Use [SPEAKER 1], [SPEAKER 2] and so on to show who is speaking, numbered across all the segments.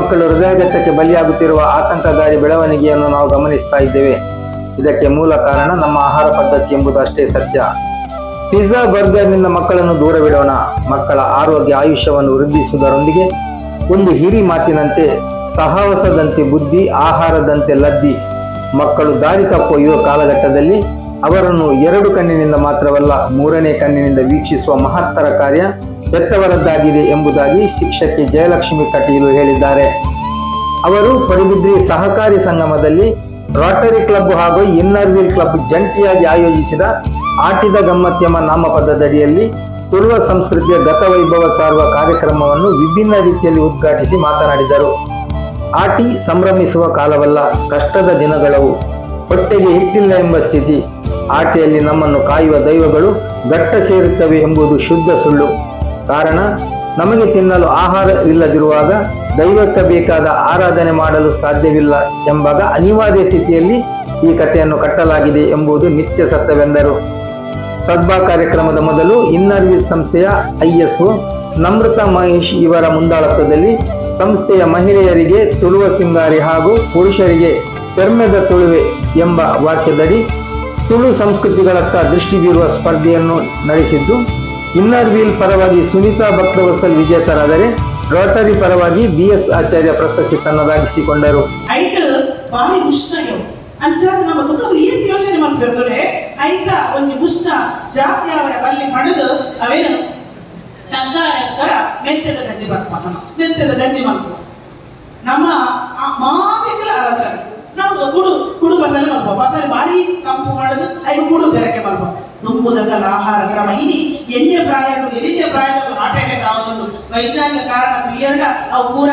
[SPEAKER 1] ಮಕ್ಕಳು ಹೃದಯಘಟ್ಟಕ್ಕೆ ಬಲಿಯಾಗುತ್ತಿರುವ ಆತಂಕಕಾರಿ ಬೆಳವಣಿಗೆಯನ್ನು ನಾವು ಗಮನಿಸ್ತಾ ಇದ್ದೇವೆ. ಇದಕ್ಕೆ ಮೂಲ ಕಾರಣ ನಮ್ಮ ಆಹಾರ ಪದ್ಧತಿ ಎಂಬುದು ಅಷ್ಟೇ ಸತ್ಯ. ಪಿಜ್ಜಾ ಬರ್ಗರ್ನಿಂದ ಮಕ್ಕಳನ್ನು ದೂರವಿಡೋಣ ಮಕ್ಕಳ ಆರೋಗ್ಯ ಆಯುಷ್ಯವನ್ನು ವೃದ್ಧಿಸುವುದರೊಂದಿಗೆ ಒಂದು ಹಿರಿ ಮಾತಿನಂತೆ ಸಹವಾಸದಂತೆ ಬುದ್ಧಿ, ಆಹಾರದಂತೆ ಲದ್ದಿ. ಮಕ್ಕಳು ದಾರಿ ತಪ್ಪೊಯ್ಯುವ ಕಾಲಘಟ್ಟದಲ್ಲಿ ಅವರನ್ನು ಎರಡು ಕಣ್ಣಿನಿಂದ ಮಾತ್ರವಲ್ಲ, ಮೂರನೇ ಕಣ್ಣಿನಿಂದ ವೀಕ್ಷಿಸುವ ಮಹತ್ತರ ಕಾರ್ಯ ಹೆತ್ತವರದ್ದಾಗಿದೆ ಎಂಬುದಾಗಿ ಶಿಕ್ಷಕಿ ಜಯಲಕ್ಷ್ಮಿ ಕಟೀಲು ಹೇಳಿದ್ದಾರೆ. ಅವರು ಪಡುಬಿದ್ರಿ ಸಹಕಾರಿ ಸಂಗಮದಲ್ಲಿ ರೋಟರಿ ಕ್ಲಬ್ ಹಾಗೂ ಇನ್ನರ್ ಇನ್ನರ್ವೀಲ್ ಕ್ಲಬ್ ಜಂಟಿಯಾಗಿ ಆಯೋಜಿಸಿದ ಆಟಿದ ಗಮ್ಮತ್ಯಮ ನಾಮಪದದಡಿಯಲ್ಲಿ ಪೂರ್ವ ಸಂಸ್ಕೃತಿಯ ಗತವೈಭವ ಸಾರುವ ಕಾರ್ಯಕ್ರಮವನ್ನು ವಿಭಿನ್ನ ರೀತಿಯಲ್ಲಿ ಉದ್ಘಾಟಿಸಿ ಮಾತನಾಡಿದರು. ಆಟಿ ಸಂಭ್ರಮಿಸುವ ಕಾಲವಲ್ಲ, ಕಷ್ಟದ ದಿನಗಳವು. ಹೊಟ್ಟೆಗೆ ಹಿಟ್ಟಿಲ್ಲ ಎಂಬ ಸ್ಥಿತಿ. ಆಟೆಯಲ್ಲಿ ನಮ್ಮನ್ನು ಕಾಯುವ ದೈವಗಳು ಘಟ್ಟ ಸೇರುತ್ತವೆ ಎಂಬುದು ಶುದ್ಧ ಸುಳ್ಳು. ಕಾರಣ, ನಮಗೆ ತಿನ್ನಲು ಆಹಾರ ಇಲ್ಲದಿರುವಾಗ ದೈವಕ್ಕೆ ಬೇಕಾದ ಆರಾಧನೆ ಮಾಡಲು ಸಾಧ್ಯವಿಲ್ಲ ಎಂಬಾಗ ಅನಿವಾರ್ಯ ಸ್ಥಿತಿಯಲ್ಲಿ ಈ ಕಥೆಯನ್ನು ಕಟ್ಟಲಾಗಿದೆ ಎಂಬುದು ನಿತ್ಯ ಸತ್ಯವೆಂದರು. ಸದ್ಭಾ ಕಾರ್ಯಕ್ರಮದ ಮೊದಲು ಇನ್ನರ್ವಿಲ್ ಸಂಸ್ಥೆಯ ಐಎಸ್ಒ ನಮೃತ ಮಹೇಶ್ ಇವರ ಮುಂದಾಳತ್ವದಲ್ಲಿ ಸಂಸ್ಥೆಯ ಮಹಿಳೆಯರಿಗೆ ತುಳುವ ಸಿಂಗಾರಿ ಹಾಗೂ ಪುರುಷರಿಗೆ ಪೆರ್ಮೆದ ತುಳುವೆ ಎಂಬ ವಾಕ್ಯದಡಿ ತುಳು ಸಂಸ್ಕೃತಿಗಳತ್ತ ದೃಷ್ಟಿ ಬೀರುವ ಸ್ಪರ್ಧೆಯನ್ನು ನಡೆಸಿದ್ದು ಇನ್ನರ್ ವೀಲ್ ಪರವಾಗಿ ಸುನೀತಾ ಭಕ್ತವಸಲ್ ವಿಜೇತರಾದರೆ ರೋಟರಿ ಪರವಾಗಿ ಬಿ ಎಸ್ ಆಚಾರ್ಯ ಪ್ರಶಸ್ತಿ ತನ್ನದಾಗಿಸಿಕೊಂಡರು.
[SPEAKER 2] ಐಟ್ ಬಾರಿ ಉಷ್ಣಯವು ಅಂಚಾದ ನಮ್ಮ ದುಃಖ ಏನ್ ಯೋಚನೆ ಮಾಡ್ಬೇಕಂದ್ರೆ ಐತ ಒಂದು ಉಷ್ಣ ಜಾಸ್ತಿ ಅವರ ಬಲ್ಲಿ ಪಡೆದು ಅವೇನು ತಂಗಾರಸ್ಕರ ಮೆಂತ್ಯದ ಗಂಜಿ ಬರ್ಪ ಮೆಂತ್ಯದ ಗಂಜಿ ಮಲ್ಪ ನಮ್ಮ ಮಾತಿಗಳ ಆಲೋಚನೆ. ನಮ್ದು ಕುಡು ಕುಡು ಬಸಳೆ ಮಲ್ಪ ಬಸಳೆ ಬಾರಿ ಕಂಪು ಮಾಡುದು, ಐದು ಕುಡು ಬೆರಕೆ ಮಲ್ಪ ನುಂಬುದಗಲ ಆಹಾರ ಕ್ರಮ ಇನಿ ಎಲ್ಲಿಯ ಪ್ರಾಯಗಳು ಎಲ್ಲಿಯ ಪ್ರಾಯದವರು ಹಾರ್ಟ್ ಅಟ್ಯಾಕ್ ಆಗೋದುಂಟು. ವೈಜ್ಞಾನಿಕ ಕಾರಣ ಎರಡ ಅವು ಪೂರ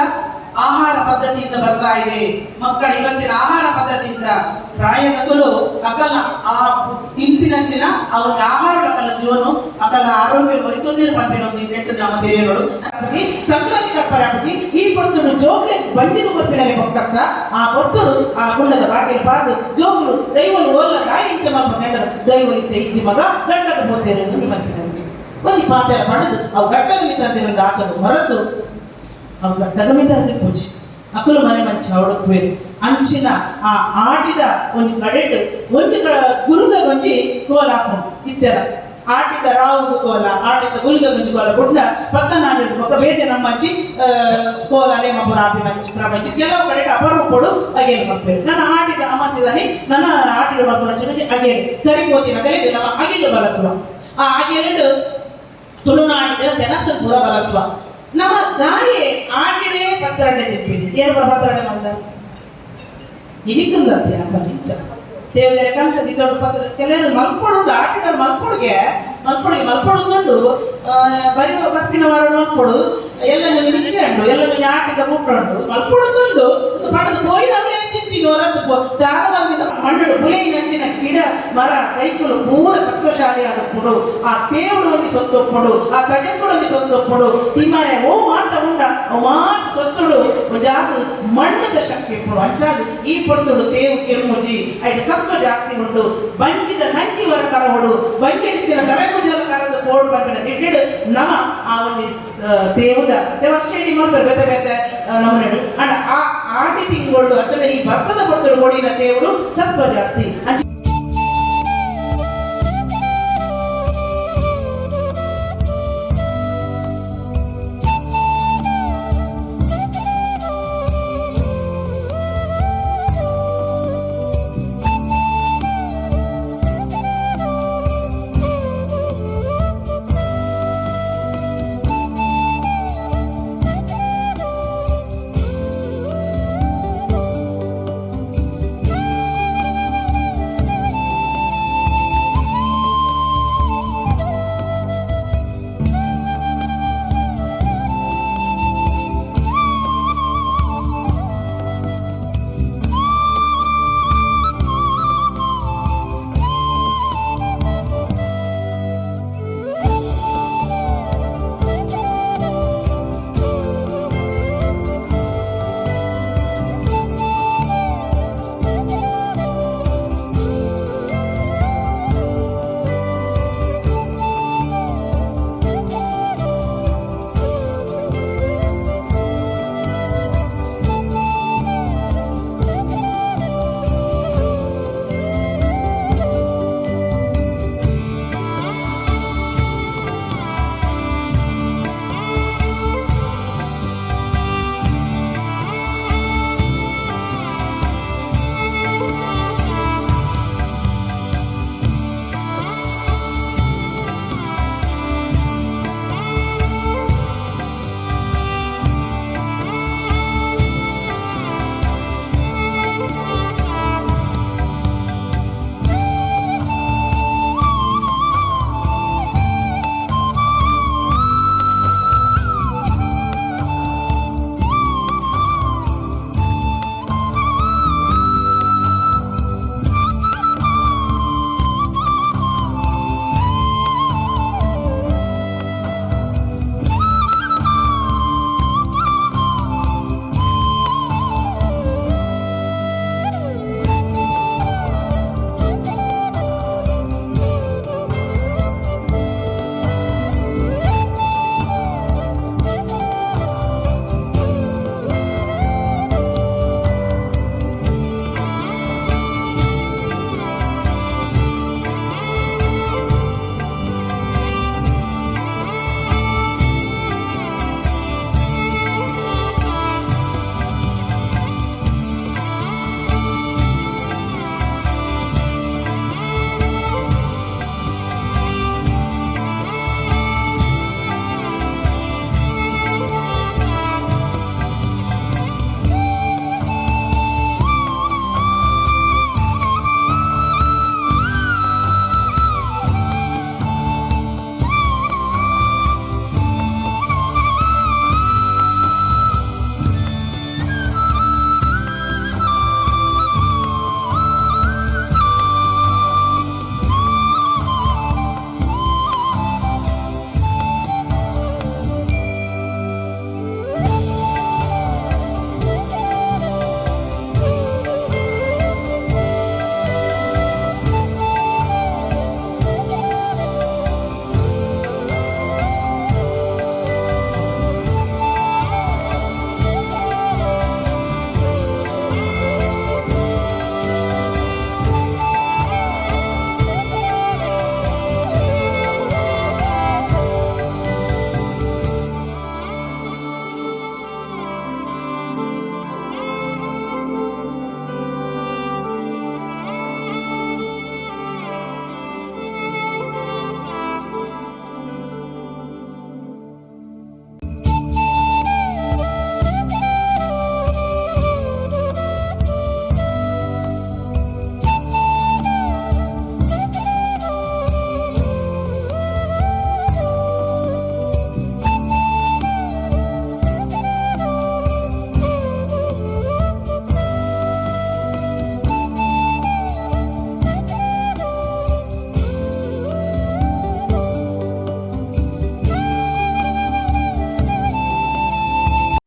[SPEAKER 2] ಆಹಾರ ಪದ್ಧತಿಯಿಂದ ಬರ್ತಾ ಇದೆ. ಮಕ್ಕಳ ಇವತ್ತಿನ ಆಹಾರ ಪದ್ಧತಿಯಿಂದ ಪ್ರಾಯಗಳು ಅಕಲ ಆ ತಿಂಪಿನಂಚಿನ ಅವನ ಆಹಾರ ಅಕಲ ಜೀವನ, ಅಕಲ ಆರೋಗ್ಯ ಒರಿತೊಂದಿರ ಪಂಪಿನ ಒಂದು ಎಂಟು ನಮ್ಮ ತೆರೆಯಗಳು ಸಂಕ್ರಾಂತಿ ಕಪ್ಪರಾಪತಿ ಈ ಪೊತ್ತುಡು ಜೋಗ್ಲೆ ಬಂಜಿನ ಕೊಪ್ಪಿನಲ್ಲಿ ಕಷ್ಟ ಆ ಪೊರ್ತುಡು ಆ ಗುಂಡದ ಬಾಗಿಲು ಪಾರದು ಜೋಗ್ಲು ದೈವಲು ದಾಯಿ ಇಂಚ ಮಲ್ಪ ನೆಡ ದೈವಲು ಇಂಚಿ ಮಗ ಗಟ್ಟಗ ಬೋತೇರು ಎಂದು ನಿಮ್ಮ ಒಂದು ಪಾತ್ರ ಪಡೆದು ಅವು ಗಟ್ಟಗ ಮಿತ್ತಂದಿರೋದು ಆತನು ಹೊರತು ಅವು ಮೀದ ಅದು ಪೂಜೆ. ಅಕಲು ಮನೆ ಮಂಚ ಅವಳಕ್ಕೆ ಅಂಚಿನ ಆ ಆಟಿದ ಒಂದು ಕಡೆಟ್, ಒಂದು ಗುರುಗ ಒಂಜಿ ಕೋಲ ಹಾಕೊಂಡು ಇತ್ತೆಲ್ಲ. ಆಟಿದ ರಾವು ಕೋಲ, ಆಟಿದ ಗುರುಗ ಗಂಜಿ ಕೋಲ ಗುಡ್ಡ ಪತ್ತನಾಜು ఒక ಬೇದೆ ನಮ್ಮಚ್ಚಿ ಕೋಲ ನೇಮಪುರ ಆಪಿ ಮಂಚಿ, ಪ್ರಪಂಚ. ಕೆಲವು ಕಡೆ ಕೊಡು ಅಗೇನು ಮಲ್ಪೇರು ನನ್ನ ಆಟಿದ ಅಮಸಿದನಿ, ನನ್ನ ಆಟಿದ ಮಲ್ಪನ ಚಿನ್ನಗೆ ಅಗೇನು ಕರಿಗೋತಿನ ಕಲಿಗೆ ನಮ್ಮ ಅಗಿಲು ಬಳಸುವ. ಆ ಅಗೇಲು ತುಳುನಾಡಿದ ತೆನಸು ಪೂರ ಬಲಸುವ ನಮ್ಮ ದಾಯೆ ಆಟಿಡೆ ಪತ್ರಡೆ ತಿಪ್ಪಿನಿ ಏನು ಬರ ಪತ್ರಡೆ ಬಂದ? ಇನಿಕಂದತ್ತೆ ಅಪ್ಪ ನಿಂಚ ದೇವರೇ ಕಂತ ಇದೊಂದು ಪತ್ರ ಕೆಲವರು ಮಲ್ಕೊಡು ಆಟಿನ ಮಲ್ಕೊಳಗೆ ಮಲ್ಕೊಳಗೆ ಮಲ್ಕೊಡುಕೊಂಡು ಬರೀ ಬತ್ತಿನ ವಾರ ಮಲ್ಕೊಡು ಎಲ್ಲ ಉಂಡು ಎಲ್ಲ ಆಟಿದ ಮುಟ್ಟು ಮಲ್ಕೊಳ್ಳಂದು ಪಡೆದು ಪೋಯಿನವೇ ತಿಂತೀನಿ ಹೊರತು ದಾರವಾಗಿದ್ದ ಮಣ್ಣು ಬುಲೆ ನಂಚಿನ ಗಿಡ, ಮರ ದೈಕುಲು ಪೂರ ಸತ್ವಶಾಲಿಯಾದ ಕೊಡು. ಆ ತೇವಳು ಒಂದು ಸೊತ್ತೊಪ್ಪಡು ಆ ತಜಕ್ಕುಡು ಒಂದು ಸೊತ್ತೊಪ್ಪಡು ತಿಮ್ಮನೆ ಓ ಮಾತ ಉಂಡ, ಓ ಮಾತ ಸೊತ್ತುಡು. ಜಾತು ಮಣ್ಣದ ಶಕ್ತಿ ಕೊಡು. ಅಂಚಾದು ಈ ಪೊರ್ತುಡು ತೇವು ಕೆಮ್ಮುಜಿ ಐದು ಸತ್ವ ಜಾಸ್ತಿ ಉಂಟು ಬಂಜಿದ ನಂಜಿ ವರ ಕರವಡು. ಬಂಜಿಡಿತಿನ ತರಗುಜಲ ಕರದ ಕೋಡು ಬಂದ ತಿಟ್ಟಿಡು ನಮ ಆ ಒಂದು ದೇವುದ ದೇವಕ್ಷೇಣಿ ಮಾಡ್ಬೇಕು ಬೇತೆ ಬೇತೆ ನಮ್ಮನೆ ಅಂಡ್ ಆ ಆಟಿ ತಿಂಗಳು ಅದನ್ನ ಈ ವರ್ಷದ ಪೊರ್ತುಡು ಕೊಡಿನ ದೇವರು ಸತ್ವ ಜಾಸ್ತಿ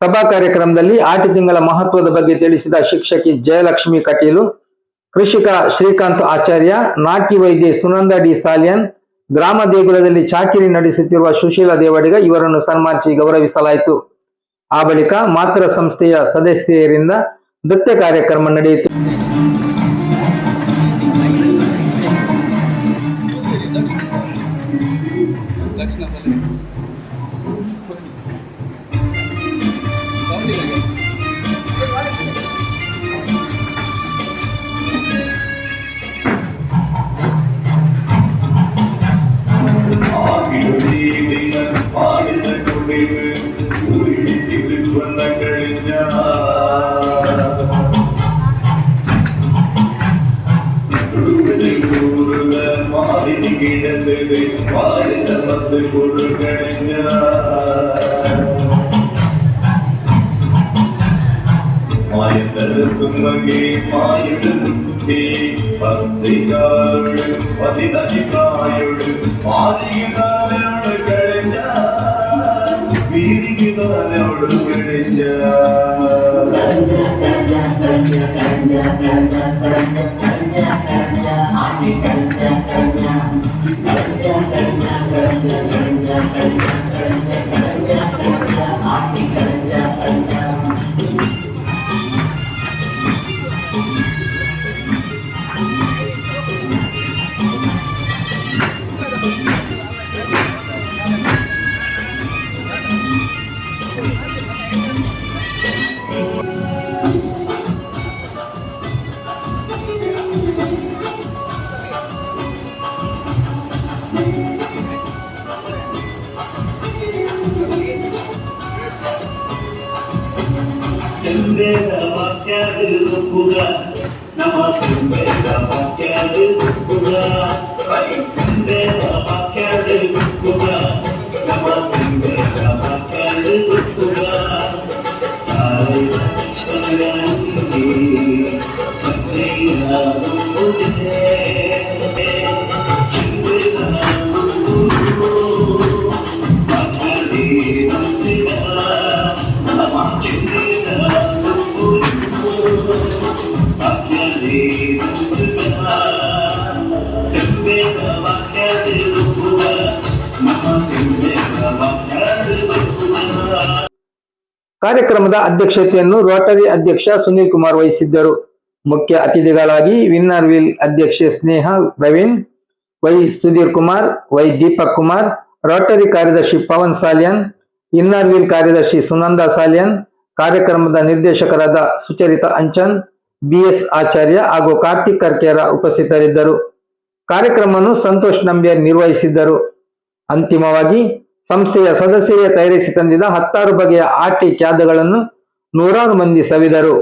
[SPEAKER 1] ಸಭಾ ಕಾರ್ಯಕ್ರಮದಲ್ಲಿ ಆಟಿ ತಿಂಗಳ ಮಹತ್ವದ ಬಗ್ಗೆ ತಿಳಿಸಿದ ಶಿಕ್ಷಕಿ ಜಯಲಕ್ಷ್ಮಿ ಕಟೀಲು, ಕೃಷಿಕ ಶ್ರೀಕಾಂತ್ ಆಚಾರ್ಯ, ನಾಟಿ ವೈದ್ಯ ಸುನಂದ ಡಿ ಸಾಲಿಯನ್, ಗ್ರಾಮ ದೇಗುಲದಲ್ಲಿ ಚಾಕಿರಿ ನಡೆಸುತ್ತಿರುವ ಸುಶೀಲ ದೇವಡಿಗ ಇವರನ್ನು ಸನ್ಮಾನಿಸಿ ಗೌರವಿಸಲಾಯಿತು. ಆ ಬಳಿಕ ಮಾತೃ ಸಂಸ್ಥೆಯ ಸದಸ್ಯರಿಂದ ನೃತ್ಯ ಕಾರ್ಯಕ್ರಮ ನಡೆಯಿತು.
[SPEAKER 3] മായത്തരസുമകേ മായതേ പത്രികാരോട് പതിനഭിപ്രായോട് മാറിയതാനോട് കഴിഞ്ഞ വീതിക്കുന്നതാനോട് കഴിഞ്ഞ ആദ്യ
[SPEAKER 1] ಕಾರ್ಯಕ್ರಮದ ಅಧ್ಯಕ್ಷತೆಯನ್ನು ರೋಟರಿ ಅಧ್ಯಕ್ಷ ಸುನೀಲ್ ಕುಮಾರ್ ವಹಿಸಿದ್ದರು. ಮುಖ್ಯ ಅತಿಥಿಗಳಾಗಿ ವಿನ್ನರ್ ವಿಲ್ ಅಧ್ಯಕ್ಷೆ Sneha Praveen, Y Sudhir Kumar, Y Deepak Kumar, Rotary ಕಾರ್ಯದರ್ಶಿ ಪವನ್ ಸಾಲಿಯನ್ ಇನ್ನರ್ ವಿಲ್ ಕಾರ್ಯದರ್ಶಿ ಸುನಂದ ಸಾಲಿಯನ್, ಕಾರ್ಯಕ್ರಮದ ನಿರ್ದೇಶಕರಾದ ಸುಚರಿತ ಅಂಚನ್, ಬಿಎಸ್ ಆಚಾರ್ಯ ಹಾಗೂ ಕಾರ್ತಿಕ್ ಕರ್ಕೇರ ಉಪಸ್ಥಿತರಿದ್ದರು. ಕಾರ್ಯಕ್ರಮವನ್ನು ಸಂತೋಷ್ ನಂಬಿಯರ್ ನಿರ್ವಹಿಸಿದ್ದರು. ಅಂತಿಮವಾಗಿ ಸಂಸ್ಥೆಯ ಸದಸ್ಯರೇ ತಯಾರಿಸಿ ತಂದಿದ್ದ ಹತ್ತಾರು ಬಗೆಯ ಆಟಿ ಕ್ಯಾದಗಳನ್ನು ನೂರಾರು ಮಂದಿ ಸವಿದರು.